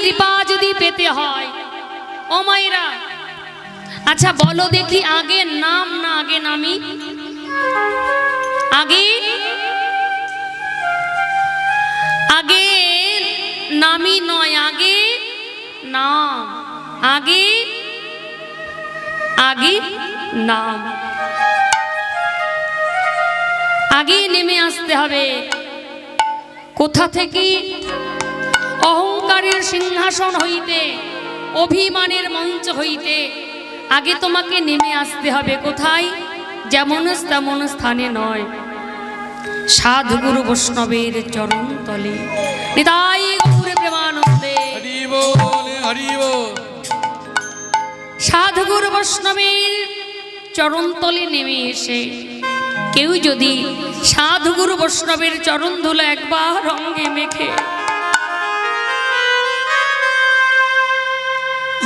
কৃপা যদি পেতে হয়। ও আচ্ছা বলো দেখি আগে নাম না আগে নামি আগে? আগে নামি নয়, আগে নাম। আগে? আগে নাম। আগে নেমে আসতে হবে। কোথা থেকে? অহংকারের সিংহাসন হইতে অভিমানের মঞ্চ হইতে আগে তোমাকে নেমে আসতে হবে কোথায়? যেমন তেমন স্থানে নয়। সাধুগুরু বৈষ্ণবের চরণ তলে। নিতাই গৌর প্রেমানন্দে। হরি বল সাধুগুরু বৈষ্ণবের চরণতলে নেমে এসে কেউ যদি সাধুগুরু বৈষ্ণবের চরণ ধুলো একবার রঙে মেখে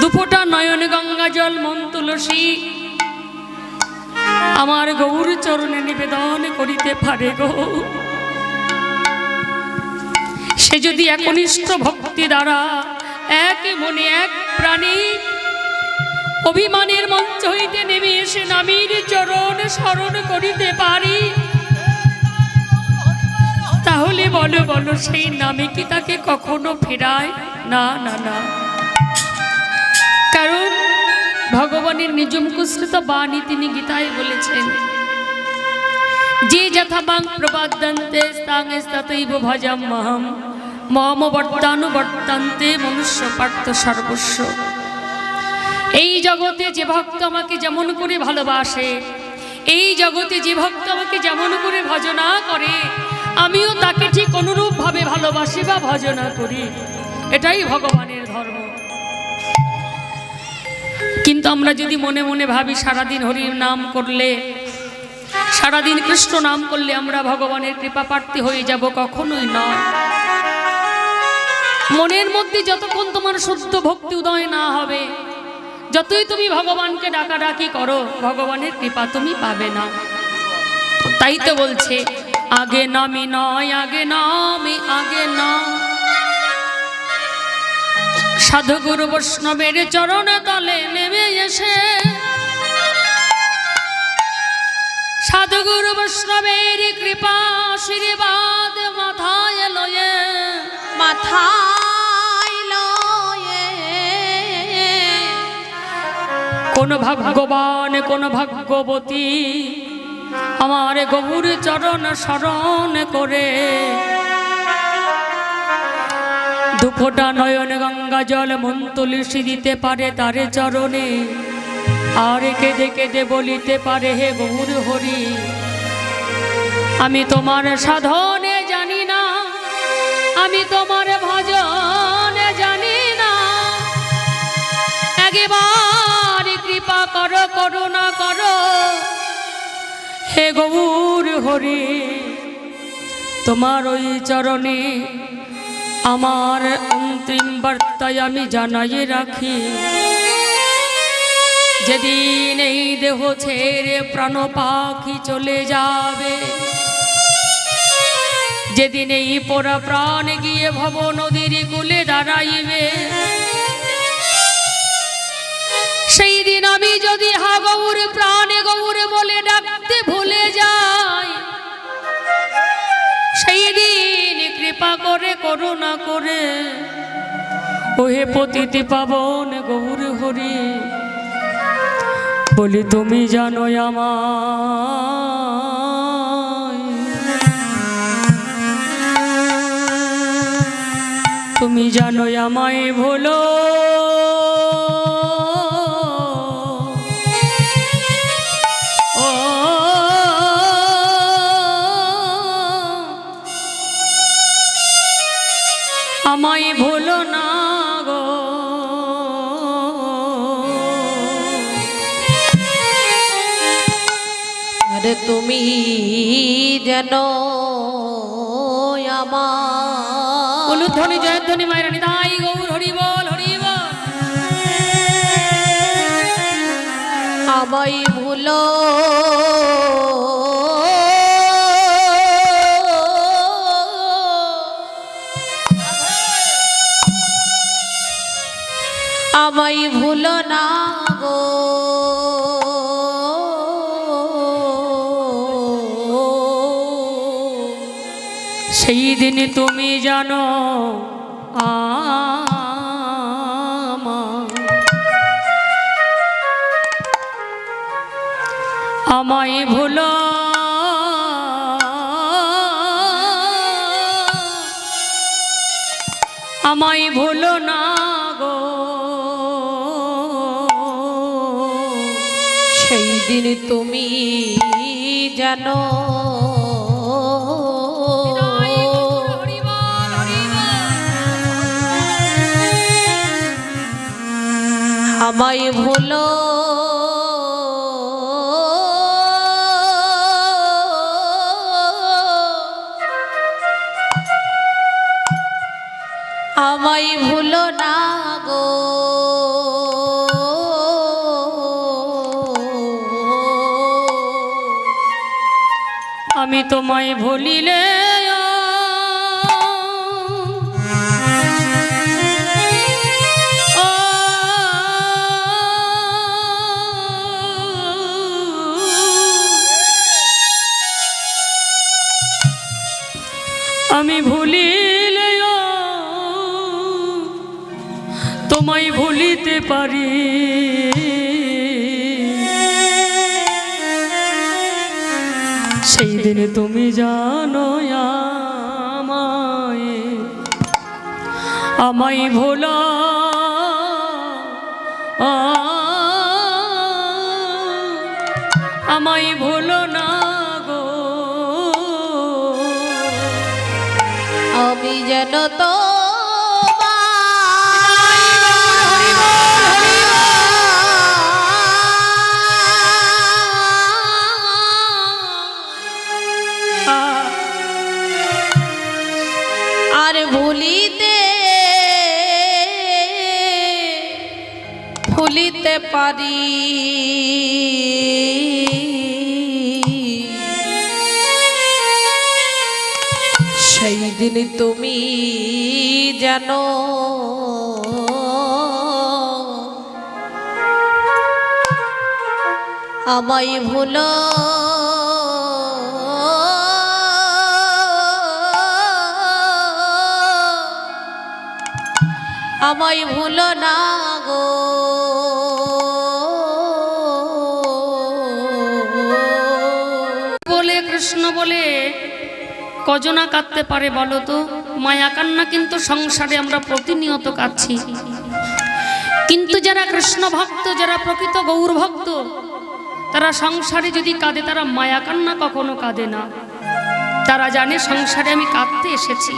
দুফোটা নয়ন গঙ্গা জল মন তুলসী। আমার গৌর চরণে নিবেদন করিতে পারে গো। সে যদি একনিষ্ঠ ভক্তি দ্বারা এক মনে এক প্রাণী অভিমানের মঞ্চ হইতে নেমে এসে নামির চরণ স্মরণ করিতে পারি, তাহলে বলো বলো, সেই নামে কি তাকে কখনো ফেরায়? না না না। ভগবানের নিজ মুখস্থিত বাণী তিনি গীতায় বলেছেন। যে যথা বাং প্রবাদ্যন্তে স্তাং ততৈব ভজাম মহম মম বর্তানুবর্তান্তে মনুষ্য পার্থ সর্বস্ব। এই জগতে যে ভক্ত আমাকে যেমন করে ভালোবাসে, এই জগতে যে ভক্ত আমাকে যেমন করে ভজনা করে, আমিও তাকে ঠিক অনুরূপভাবে ভালোবাসি বা ভজনা করি। এটাই ভগবানের ধর্ম। কিন্তু আমরা যদি মনে মনে ভাবি, সারাদিন হরির নাম করলে, সারাদিন কৃষ্ণ নাম করলে আমরা ভগবানের কৃপা প্রার্থী হয়ে যাব কখনোই নয় মনের মধ্যে যতক্ষণ তোমার শুদ্ধ ভক্তি উদয় না হবে, যতই তুমি ভগবানকে ডাকাডাকি করো, ভগবানের কৃপা তুমি পাবে না। তাই তো বলছে, আগে নামি নয়, আগে নামি, আগে না সাধুগুরু বৈষ্ণবের চরণ তলে নেমে এসে। সাধুগুরু বৈষ্ণবের কৃপা আশীর্বাদ মাথায় লয়ে। মাথায় লয়ে। কোন ভাগ্যবান কোন ভাগ্যবতী আমার গৌর চরণ স্মরণ করে। দুফোটা নয়ন গঙ্গা জল মন তুলসী দিতে পারে তারে চরণে। আর কেঁদে কেঁদে বলিতে পারে হে গৌর হরি। আমি তোমার সাধনে জানি না, আমি তোমার ভজনে জানি না। একবার কৃপা করো, করুণা করো, হে গৌর হরি। তোমার ওই চরণে আমার অন্তিম বার্তায় আমি জানাই রাখি, যেদিন এই দেহ ছেড়ে প্রাণ পাখি চলে যাবে, যেদিন এই পোড়া প্রাণ গিয়ে ভব নদীর কুলে দাঁড়াইবে, সেই দিন আমি যদি হা গৌর প্রাণে গৌর বলে ডাকতে ভুলে যাই কৃপা করে, করুণা করে। ওহে পতিতে পাবন গৌর হরি, বলি তুমি জানো আমার তুমি জানো আমায় ভুলো। তুমি যেন আমার অনুধ্বনি জয়ধ্বনি মায়ের তাই গৌর হরি বল হরি বল। আমায় দিন তুমি জানো আমায় ভুলো। আমায় ভুলো না গো। সেই দিন তুমি জানো। আমায় ভুলো। আমায় ভুলো না গো। আমি তোমায় ভুলিলে তোমায় ভুলিতে পারি। সেই দিনে তুমি জানো আমায় আমায় ভোলা। আমায় ভোলো না গো। আমি যেন তো সেই দিন তুমি জানো। আমায় ভুলো। আমায় ভুলো না গো। কজনা কাঁদতে পারে বলো তো? মায়া কান্না কিন্তু সংসারে আমরা প্রতিনিয়ত কাঁদছি। কিন্তু যারা কৃষ্ণ ভক্ত, যারা প্রকৃত গৌর ভক্ত, তারা সংসারে যদি কাঁদে, তারা মায়া কান্না কখনো কাঁদে না। তারা জানে সংসারে আমি কাঁদতে এসেছি।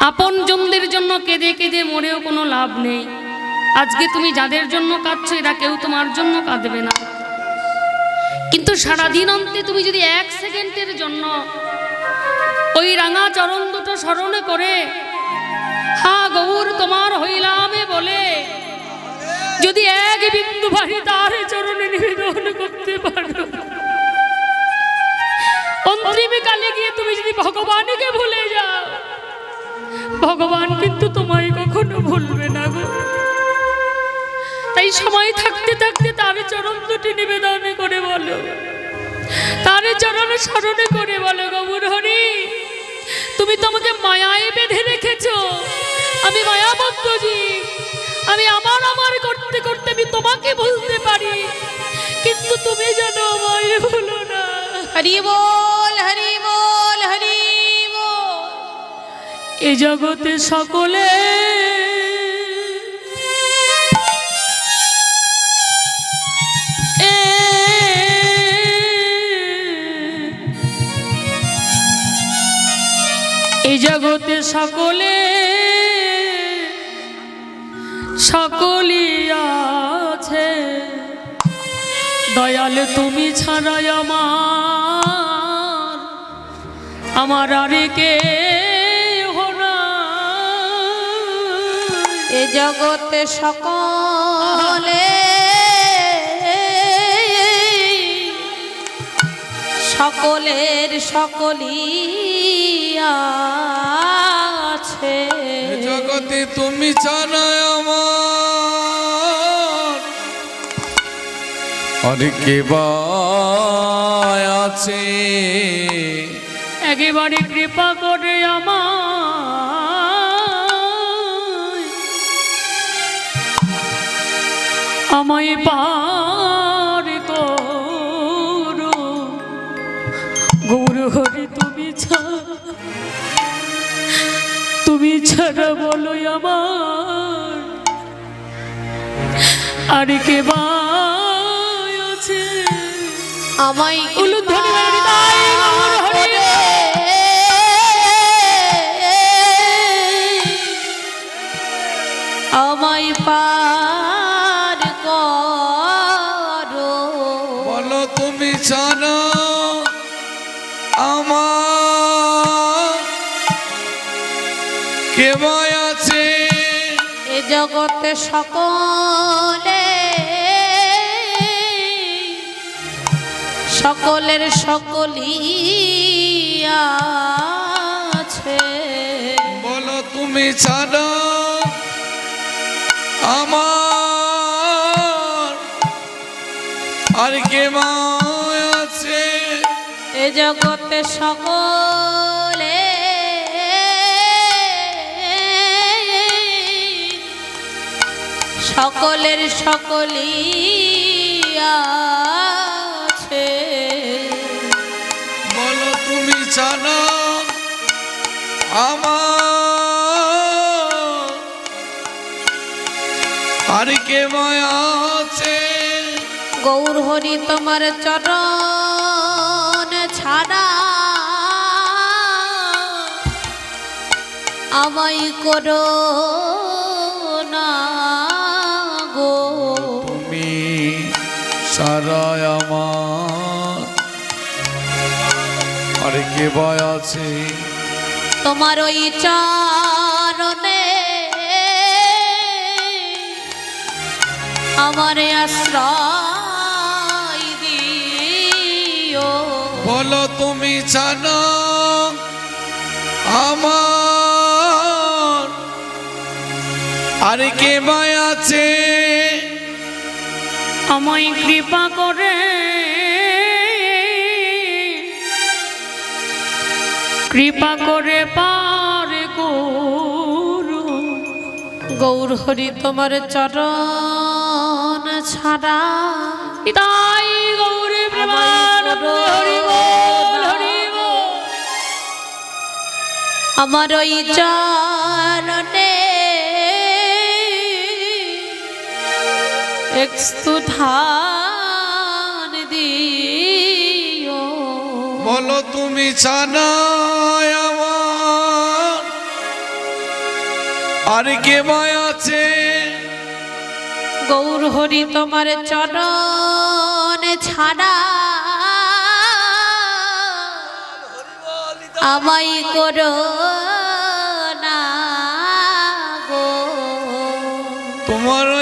আপন জনদের জন্য কেঁদে কেঁদে মরেও কোনো লাভ নেই। আজকে তুমি যাদের জন্য কাঁদছো, এরা কেউ তোমার জন্য কাঁদবে না। কিন্তু সারাদিন অন্তে তুমি যদি এক সেকেন্ডের জন্য ওই রাঙা চরণ দুটো স্মরণে করে, হা গৌর, তোমার হইলামে বলে। যদি এক বিন্দু ভারি তার চরণে নিবেদন করতে পারো। অন্তিমে কালে গিয়ে তুমি যদি ভগবানকে ভুলে যাও, ভগবান কিন্তু তোমায় কখনো ভুলবে না গো। তাই সময় থাকতে থাকতে তার চরণ দুটি নিবেদন করে বলো। তার চরণে স্মরণে করে বলো গৌর হরি তুমি তোমাকে মায়ায় বেঁধে রেখেছ। আমি মায়াবদ্ধ জীব। আমি আমার আমার করতে করতে আমি তোমাকে ভুলতে পারি। কিন্তু তুমি যেন আমায় ভুলো না। হরি বল হরি বল হরি বল। এ জগতে সকলে জগতে সকলে, সকলই আছে। দয়াল তুমি ছাড়াই আমার আমার আরে কে এ জগতে সকলে, সকলের সকলই আছে। জগতে তুমি জানো আমার আর কে আছে। একেবারে কৃপা করে আমার আমায় পা তুমি ছাড়া বলো আমার আর কে আছে আমায় হরি। আমায় পার জগতে সকলে। সকলের সকলই আছে। বলো তুমি জানো আমার আর কে বা আছে? এ জগতে সকলে সকলের সকলই আছে। বলো তুমি জানো আমার আর কে আছে? গৌর হরি তোমার চরণ ছাড়া। আমায় করো সারায় আমার। আর কে ভয় আছে? তোমার ওই চরণে আমার আশ্রয় দিও। বলো তুমি জানো আমার। আর কে ভয় আছে? আমায় কৃপা করে। কৃপা করে পার করো গৌর হরি তোমার চরণ ছাড়া। তাই গৌরী। আমার ওই চরণে একটু ধান দিও। বলো তুমি আমার আর কে ভয় আছে? গৌর হরি তোমার চরণ ছাড়া। আমায় করো না গো। তোমার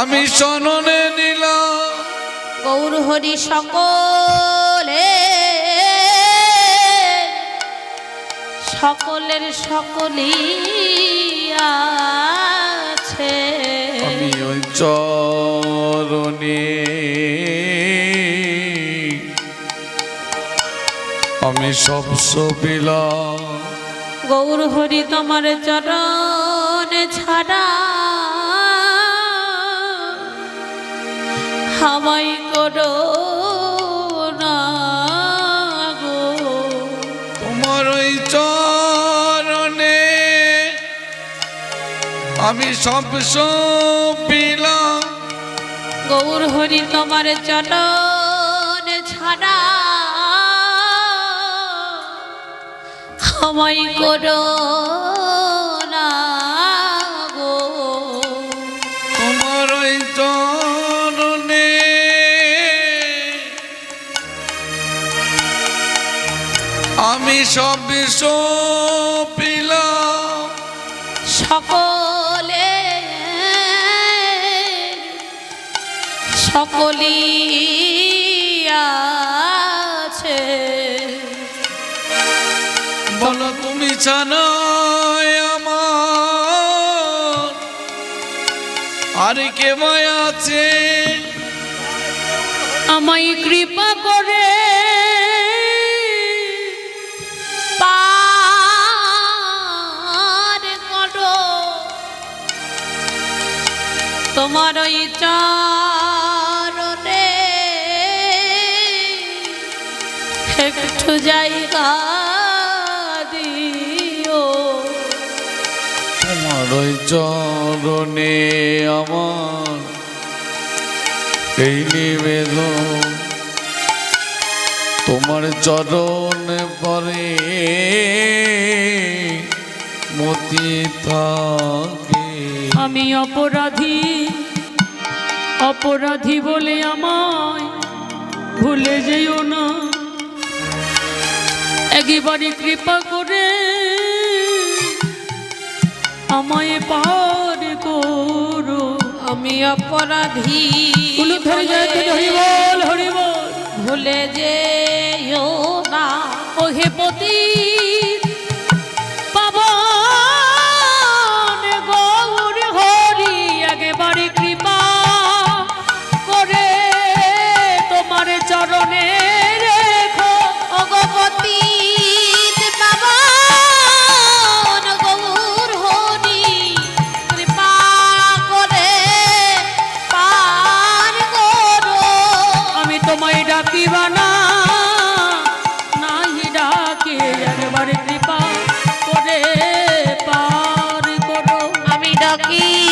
আমি সননে নিলাম। গৌর হরি সকলে সকলের সকলই আছে। আমি ওই চরণে। আমি সব সবিলাম। গৌর হরি তোমার চরণ ছাড়া হামাই করো না গো। তোমার ওই চরণে আমি সব সবিলাম গৌর হরি তোমার চরণ ছাড়া হামাই করো সব সকলে সকলি আছে। বলো তুমি জানো আমার আরে কে আছে? আমায় কৃপা করে তোমার ওই চরণে একটু জায়গা দিও। তোমার ওই চরণে আমার এই নিবেদন। তোমার চরণ পরে মতি থাকে। আমি অপরাধী অপরাধী বলে আমায় ভুলে যেও না। একেবারে কৃপা করে আমায় পার করো। আমি অপরাধী কুলু ধরে যায় বলে হরি বল হরি বল। ভুলে যেও না। ও হে পতি Rocky.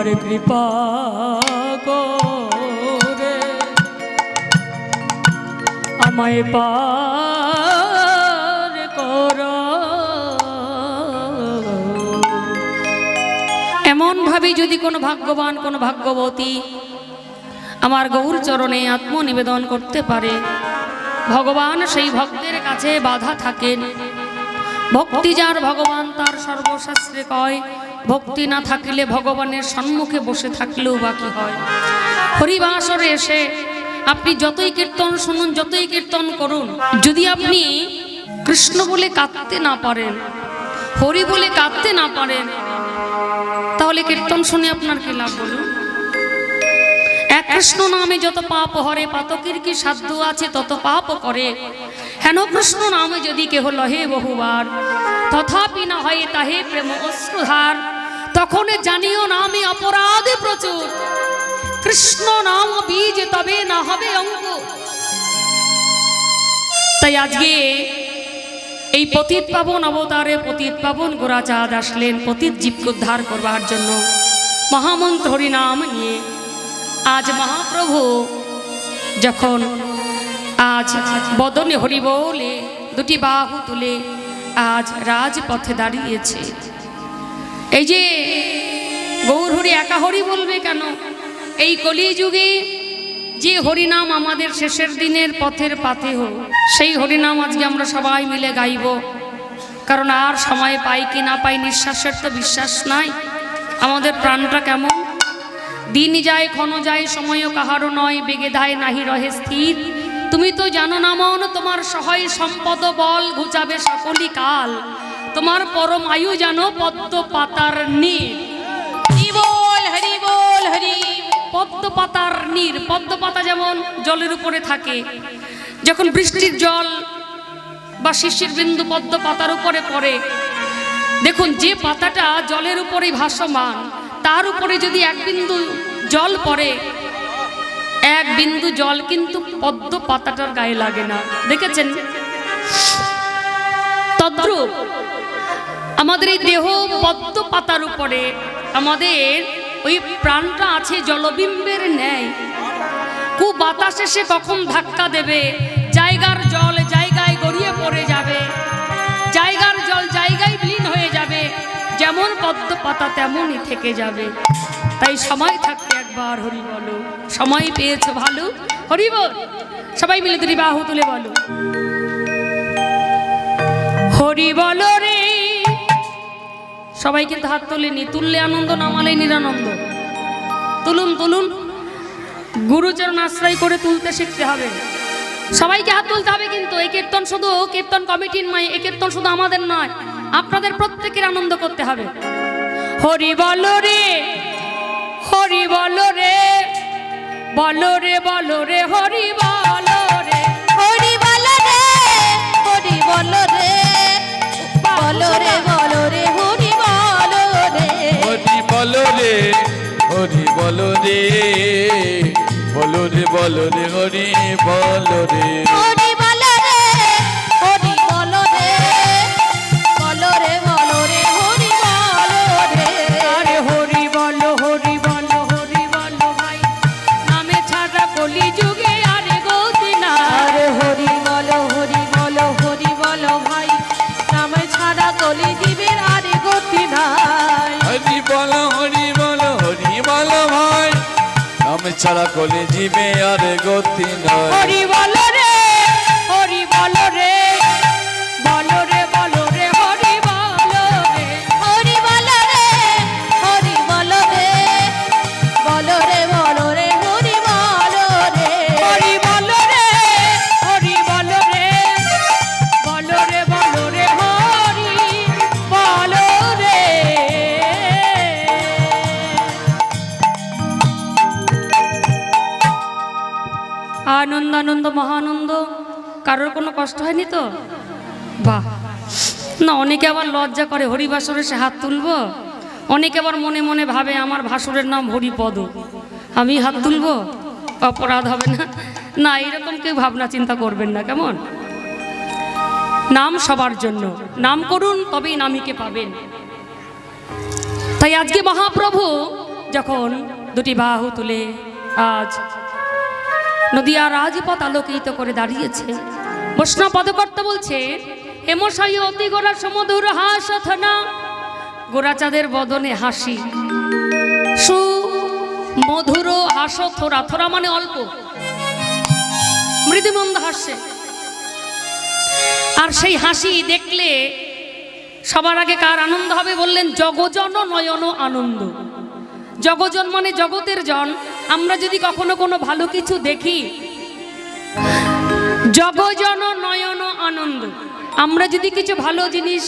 একেবারে কৃপা করে। আমায় পার কর। এমন ভাবে যদি কোনো ভাগ্যবান, কোনো ভাগ্যবতী আমার গৌর চরণে আত্মনিবেদন করতে পারে, ভগবান সেই ভক্তের কাছে বাধা থাকেন। ভক্তি যার ভগবান, তার সর্বশাস্ত্রে কয় ভক্তি না থাকিলে ভগবানের সম্মুখে বসে থাকলেও বাকি হয়? হরিবাসরে এসে আপনি যতই কীর্তন শুনুন, যতই কীর্তন করুন, যদি আপনি কৃষ্ণ বলে কাঁদতে না পারেন, হরি বলে কাঁদতে না পারেন, তাহলে কীর্তন শুনে আপনার কি লাভ বলুন? এক কৃষ্ণ নামে যত পাপ হরে, পাতকের কি সাধ্য আছে তত পাপ করে। হেন কৃষ্ণ নামে যদি কেহ লহে বহুবার তথাপি না হয় তাহে প্রেম অশ্রুধার তখন জানিও না আমি অপরাধে প্রচুর। কৃষ্ণ নাম বীজ তবে না হবে অঙ্ক। তাই আজকে এই পতিত পাবন অবতারে পতিত পাবন গোরাচাঁদ আসলেন, পতিত জীবকে উদ্ধার করবার জন্য। মহামন্ত্র হরিনাম নিয়ে আজ মহাপ্রভু যখন আজ বদনে হরি বলে দুটি বাহু তুলে আজ রাজপথে দাঁড়িয়েছে। এই যে গৌর হরি একা হরি বলবে কেন? এই কলিযুগে যে হরিনাম আমাদের শেষের দিনের পথের পাথে হোক, সেই হরিনাম আজকে আমরা সবাই মিলে গাইব। কারণ আর সময় পাই কি না পাই নিঃশ্বাসের তো বিশ্বাস নাই। আমাদের প্রাণটা কেমন? দিন যায়, ক্ষণ যায়, সময়ও কাহারও নয়, বেগে ধায় নাহি রহে স্থির। তুমি তো জানো না মন, তোমার সহায় সম্পদ বল ঘুচাবে সকলই কাল। তোমার পরম আয়ু জানো পদ্ম পাতার নীর হরি বল, হরি। পদ্ম পাতার নীর পদ্ম পাতা যেমন জলের উপরে থাকে, যখন বৃষ্টির জল বা শিশির বিন্দু পদ্ম পাতার উপরে পড়ে, দেখুন যে পাতাটা জলের উপরে ভাসমান, তার উপরে যদি এক বিন্দু জল পড়ে এক বিন্দু জল কিন্তু পদ্ম পাতাটার গায়ে লাগে না। দেখেছেন? তদ্রূপ আমাদের এই দেহ পদ্ম পাতার উপরে আমাদের ওই প্রাণটা আছে জলবিম্বের ন্যায়। কু বাতাসে সে কখন ধাক্কা দেবে? জায়গার জল জায়গায় গড়িয়ে পড়ে যাবে। জায়গার জল জায়গায় বিলীন হয়ে যাবে। যেমন পদ্ম পাতা তেমনই থেকে যাবে। তাই সময় থাকতে একবার হরি বলো। সময় পেয়েছ ভালো? হরি বল। সবাই মিলে দুটি বাহু তুলে বলো। হরি বলো রে। সবাই কিন্তু হাত তোলেনি। তুললে আনন্দ, নামালে নিরানন্দ। তুলুন তুলুন। গুরুচরণ আশ্রয় করে তুলতে শিখতে হবে। সবাইকে হাত তুলতে হবে কিন্তু। এই কীর্তন শুধু কীর্তন কমিটির নয় এই কীর্তন শুধু আমাদের নয়। আপনাদের প্রত্যেকের আনন্দ করতে হবে। হরি বল রে। হরি বল রে বল রে বল রে হরি বল রে। হরি বল রে হরি বল রে। বল রে বল রে হরি বল রে। হরি বলো রে হরি বলো রে। বলো রে বলো রে হরি বলো রে। হরি বল রে ছাড়া কলে জীবে আর গতি নয়। কষ্ট হয়নি তো? বাহ। না, অনেকে আবার লজ্জা করে হরি হরিবাসরে সে হাত তুলবো? অনেকে আবার মনে মনে ভাবে, আমার ভাসুরের নাম হরিপদ। আমি হাত তুলবো? অপরাধ হবে না? না, এরকম কেউ ভাবনা চিন্তা করবেন না, কেমন? নাম সবার জন্য। নাম করুন, তবেই নামিকে পাবেন। তাই আজকে মহাপ্রভু যখন দুটি বাহু তুলে আজ নদিয়া রাজপথ আলোকিত করে দাঁড়িয়েছে বৈষ্ণব পদকর্তা বলছে, হেমশাই, অতি গোড়া সমধুর হাস না গোড়াচাঁদের বদনে হাসি। সু, মধুর হাস থোরা থোরা মানে অল্প। মৃদুমন্দ হাসছে। আর সেই হাসি দেখলে সবার আগে কার আনন্দ হবে বললেন, জগজন নয়ন আনন্দ। জগজন মানে জগতের জন। আমরা যদি কখনো কোনো ভালো কিছু দেখি জগজন নয়ন আনন্দ। আমরা যদি কিছু ভালো জিনিস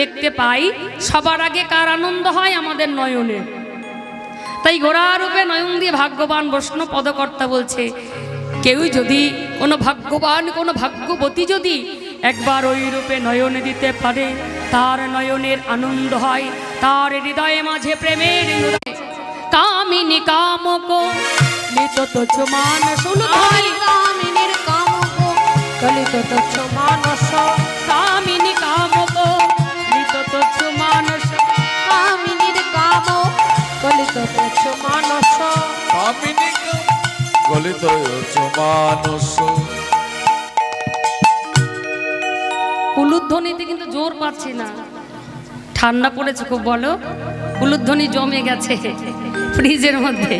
দেখতে পাই, সবার আগে কার আনন্দ হয়? আমাদের নয়নে। তাই গোড়ারূপে নয়ন দিয়ে ভাগ্যবান বৈষ্ণব পদকর্তা বলছে, কেউ যদি কোনো ভাগ্যবান, কোনো ভাগ্যবতী যদি একবার ওই রূপে নয়নে দিতে পারে, তার নয়নের আনন্দ হয়, তার হৃদয়ে মাঝে প্রেমের কামিনী কামক মানস আই কামিনীর কামক কলিত তুচ্ছ মানস কামিনী কামক। লিত তোছ মানস কামিনীর কাম কলিত তুচ্ছ মানস। কামিনী গলিত মানুষ উলুধ্বনিতে কিন্তু জোর পাচ্ছি না। ঠান্ডা পড়েছে খুব বলো। উলুধ্বনি জমে গেছে ফ্রিজের মধ্যে।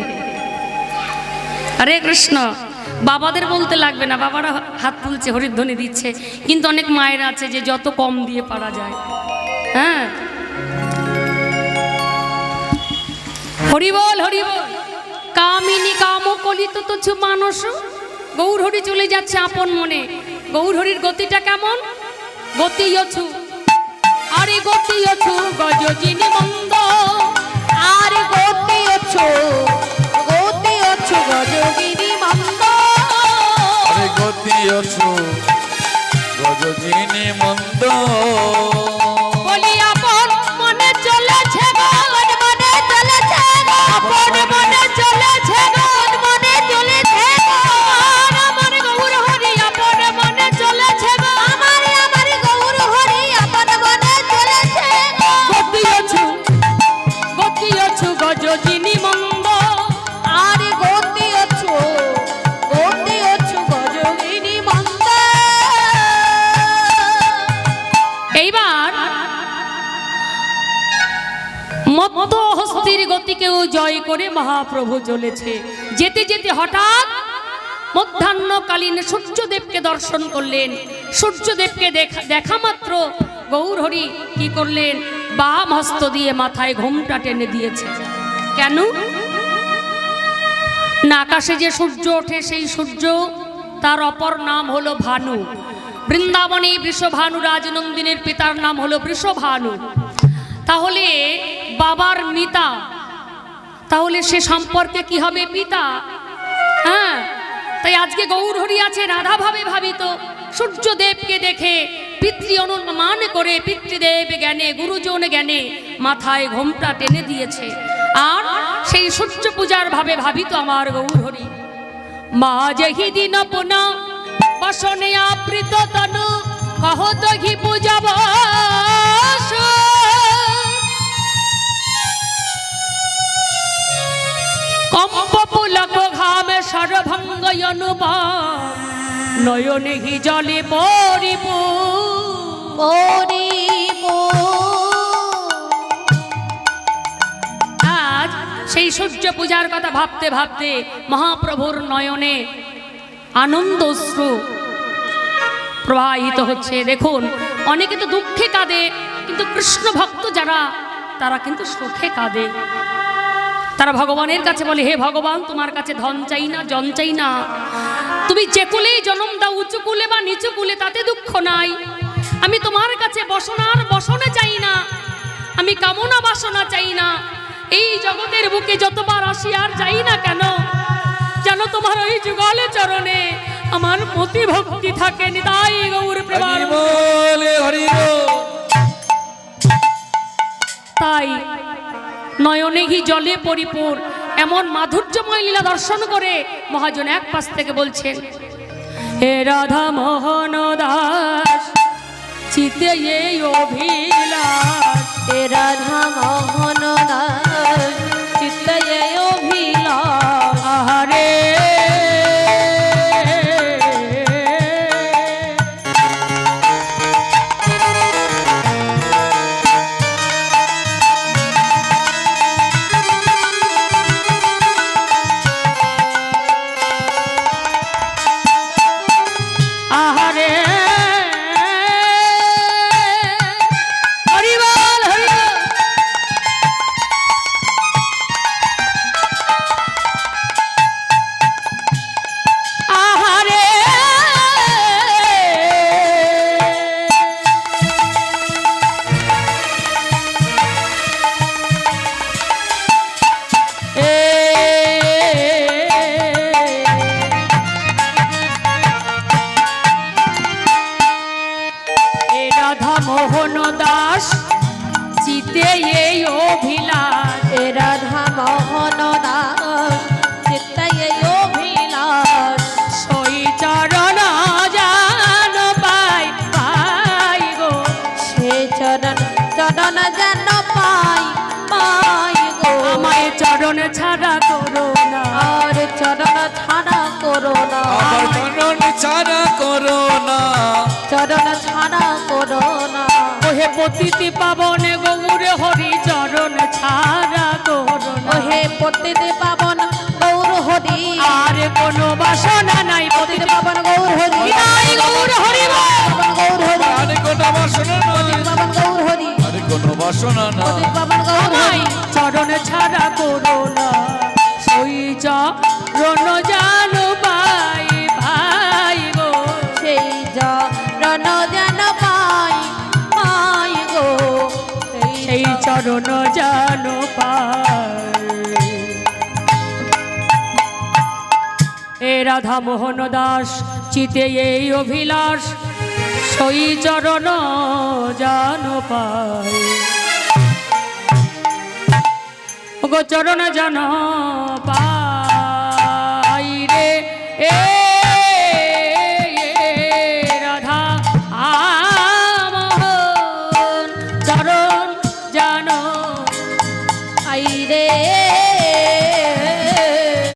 হরে কৃষ্ণ। বাবাদের বলতে লাগবে না, বাবারা হাত তুলছে, হরিধ্বনি দিচ্ছে। কিন্তু অনেক মায়ের আছে যে যত কম দিয়ে পারা যায়। হ্যাঁ? হরিবল হরিবল। কামিনী কাম কলিত তুচ্ছ মানুষ গৌর হরি চলে যাচ্ছে আপন মনে। গৌর হরির গতিটা কেমন? গতি অছু। আরে গতি অছু, গজ যিনি মন্দ। আর গতি অছো। অছু গজজিনী মন্দ জয় করে মহাপ্রভু চলেছে যেতে যেতে হঠাৎ মধ্যাহ্নকালীন সূর্যদেবকে দর্শন করলেন। সূর্যদেবকে দেখা দেখা মাত্র গৌরহরি কি করলেন? বাম হস্ত দিয়ে মাথায় ঘোমটা টেনে দিয়েছে। কেন? না আকাশে যে সূর্য ওঠে সেই সূর্য, তার অপর নাম হলো ভানু। বৃন্দাবনে বৃষভানু রাজনন্দিনীর পিতার নাম হলো বৃষভানু। তাহলে বাবার মিতা তাহলে সে সম্পর্কে কি হবে পিতা? হ্যাঁ তাই আজকে গৌরহরি আছে রাধা ভাবে ভাবিত। সূর্যদেবকে দেখে পিতৃ অনুমান করে পিতৃদেব জ্ঞানে, গুরুজন জ্ঞানে মাথায় ঘোমটা টেনে দিয়েছে। আর সেই সূর্য পূজার ভাবে ভাবিত আমার গৌর হরি মা যেহি দিন পুনা, বসনে আবৃত তনু, কহ দহি পূজাব কম্প পুলক ঘামে সরভঙ্গ অনুপম। নয়নে হি জলে পরিপু। পরিব আজ সেই সূর্য পূজার কথা ভাবতে ভাবতে মহাপ্রভুর নয়নে আনন্দ অশ্রু প্রবাহিত হচ্ছে। দেখুন অনেকে তো দুঃখে কাঁদে কিন্তু কৃষ্ণ ভক্ত যারা তারা কিন্তু সুখে কাঁদে। তারা ভগবানের কাছে বলে হে ভগবান তোমার কাছে ধন চাই না জন চাই না। তুমি যে কুলেই জন্ম দাও উঁচু কুলে বা নিচু কুলে তাতে দুঃখ নাই। আমি তোমার কাছে বসনার বসনে চাই না আমি কামনা বাসনা চাই না। এই জগতের বুকে যতবার আসি আর যাই না কেন যেন তোমার ওই যুগলে চরণে আমার মতি ভক্তি থাকে নিতাই গৌর। তাই নয়নেহি জলে পরিপূর। এমন মাধুর্যময় লীলা দর্শন করে মহাজন এক পাশ থেকে বলছেন, হে রাধা মোহন দাস, চিতে এই অভিলাষ। হে রাধা মোহন দাস, চিতে এই অভিলাষ। ছাড়া করো না। চরণ ছাড়া করো না। ওহে পতিতি পাবন গৌরে হরি চরণ ছাড়া করো না। ওহে পতিতে পাবন গৌর হরি। আর কোনো বাসনা নাই পতিতে পতিতি পাবন গৌর হরি। নাই গৌর হরি বল। পাবন গৌর হরি। আরে কোনো বাসনা নাই। পাবন গৌর হরি। আরে কোনো বাসনা না রাধা মোহন দাস চিতে এই অভিলাষ সই চরণ জান পায়। গো চরণ জানো